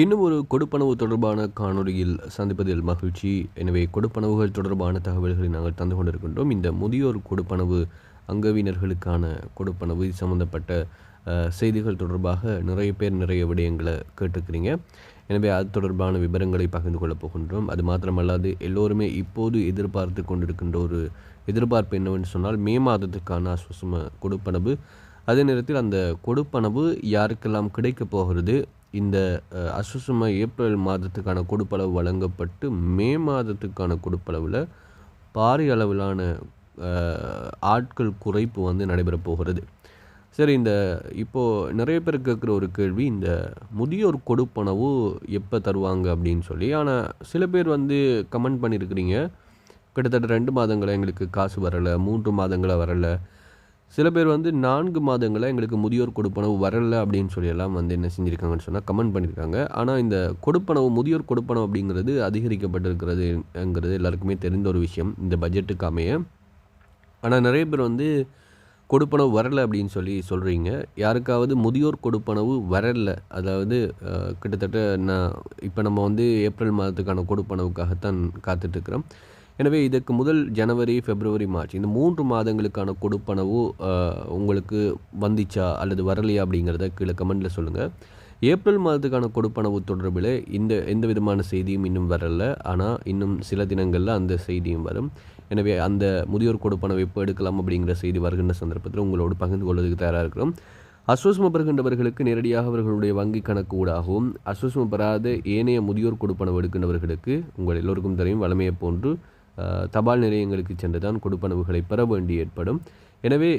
இன்னும் ஒரு கொடுப்பனவு தொடர்பான காணொளியில் சந்திப்பதில் மகிழ்ச்சி. எனவே கொடுப்பனவுகள் தொடர்பான தகவல்களை நாங்கள் தந்து கொண்டிருக்கின்றோம். இந்த முதியோர் கொடுப்பனவு அங்கவினர்களுக்கான கொடுப்பனவு சம்மந்தப்பட்ட சம்பந்தப்பட்ட செய்திகள் தொடர்பாக நிறைய பேர் நிறைய விடயங்களை கேட்டுக்கிறீங்க எனவே அது தொடர்பான விவரங்களை பகிர்ந்து கொள்ளப் போகின்றோம். அது மாத்திரமல்லாது எல்லோருமே இப்போது எதிர்பார்த்து கொண்டிருக்கின்ற ஒரு எதிர்பார்ப்பு என்னவென்று சொன்னால் மே மாதத்துக்கான சுசும கொடுப்பனவு. அதே நேரத்தில் அந்த கொடுப்பனவு யாருக்கெல்லாம் கிடைக்கப் போகிறது இந்த அசுசும ஏப்ரல் மாதத்துக்கான கொடுப்பளவு வழங்கப்பட்டு மே மாதத்துக்கான கொடுப்பளவில் பாரிய அளவிலான ஆட்கள் குறைப்பு வந்து நடைபெறப் போகிறது. சரி இந்த இப்போது நிறைய பேர் கேட்குற ஒரு கேள்வி இந்த முதியோர் கொடுப்பனவு எப்போ தருவாங்க அப்படின்னு சொல்லி. ஆனால் சில பேர் வந்து கமெண்ட் பண்ணியிருக்கிறீங்க. கிட்டத்தட்ட ரெண்டு மாதங்களை எங்களுக்கு காசு வரலை மூன்று மாதங்களை வரலை. சில பேர் வந்து நான்கு மாதங்களா எங்களுக்கு முதியோர் கொடுப்பனவு வரல அப்படின்னு சொல்லியெல்லாம் வந்து என்ன செஞ்சுருக்காங்கன்னு சொன்னால் கமெண்ட் பண்ணியிருக்காங்க ஆனால் இந்த கொடுப்பனவு முதியோர் கொடுப்பனவு அப்படிங்கிறது அதிகரிக்கப்பட்டிருக்கிறதுங்கிறது எல்லாருக்குமே தெரிந்த ஒரு விஷயம். இந்த பட்ஜெட்டுக்கு அமைய. ஆனால் நிறைய பேர் வந்து கொடுப்பனவு வரலை அப்படின்னு சொல்லி சொல்கிறீங்க யாருக்காவது முதியோர் கொடுப்பனவு வரல. அதாவது கிட்டத்தட்ட நான் இப்போ நம்ம வந்து ஏப்ரல் மாதத்துக்கான கொடுப்பனவுக்காகத்தான் காத்துட்ருக்கிறோம் எனவே இதற்கு முதல் ஜனவரி பிப்ரவரி மார்ச் இந்த மூன்று மாதங்களுக்கான கொடுப்பனவு உங்களுக்கு வந்துச்சா அல்லது வரலையா அப்படிங்கிறத கீழே கமெண்டில் சொல்லுங்கள் ஏப்ரல் மாதத்துக்கான கொடுப்பனவு தொடர்பில் இந்த எந்த விதமான செய்தியும் இன்னும் வரல. ஆனால் இன்னும் சில தினங்களில் அந்த செய்தியும் வரும். எனவே அந்த முதியோர் கொடுப்பனவு எப்போ எடுக்கலாம் அப்படிங்கிற செய்தி வருகின்ற சந்தர்ப்பத்தில் உங்களோடு பகிர்ந்து கொள்வதற்கு தயாராக இருக்கிறோம். அஸ்வஸ்ம பெறுகின்றவர்களுக்கு நேரடியாக அவர்களுடைய வங்கி கணக்கு ஊடாகவும் அஸ்வஸ்ம பெறாத ஏனைய முதியோர் கொடுப்பனவு எடுக்கின்றவர்களுக்கு உங்கள் எல்லோருக்கும் தெரியும் வளமையை போன்று தபால் நிலையங்களுக்கு சென்று தான் கொடுப்பனவுகளை பெற வேண்டி ஏற்படும். எனவே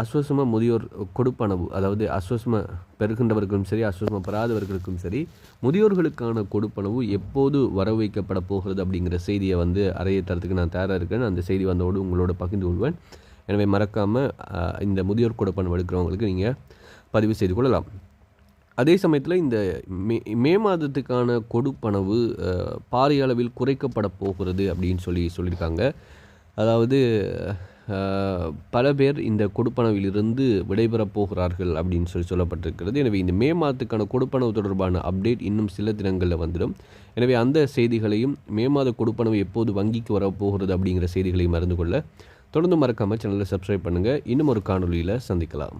அஸ்வசம முதியோர் கொடுப்பனவு அதாவது அஸ்வஸ்ம பெறுகின்றவர்களும் சரி அஸ்வசம பெறாதவர்களுக்கும் சரி முதியோர்களுக்கான கொடுப்பனவு எப்போது வர வைக்கப்பட போகிறது அப்படிங்கிற செய்தியை வந்து அறைய தரத்துக்கு நான் தயாராக இருக்கேன். அந்த செய்தி வந்தோடு உங்களோட பகிர்ந்து கொள்வேன். எனவே மறக்காமல் இந்த முதியோர் கொடுப்பனவு எடுக்கிறவங்களுக்கு நீங்கள் பதிவு செய்து கொள்ளலாம். அதே சமயத்தில் இந்த மே மே மாதத்துக்கான கொடுப்பனவு பாரிய அளவில் குறைக்கப்பட போகிறது அப்படின்னு சொல்லி சொல்லியிருக்காங்க. அதாவது பல பேர் இந்த கொடுப்பனவிலிருந்து விடைபெறப் போகிறார்கள் அப்படின்னு சொல்லி சொல்லப்பட்டிருக்கிறது. எனவே இந்த மே மாதத்துக்கான கொடுப்பனவு தொடர்பான அப்டேட் இன்னும் சில தினங்களில் வந்துடும். எனவே அந்த செய்திகளையும் மே மாத கொடுப்பனவு எப்போது வங்கிக்கு வரப்போகிறது அப்படிங்கிற செய்திகளையும் அறிந்து கொள்ள தொடர்ந்து மறக்காமல் சேனலை சப்ஸ்கிரைப் பண்ணுங்கள் இன்னும் ஒரு காணொலியில் சந்திக்கலாம்.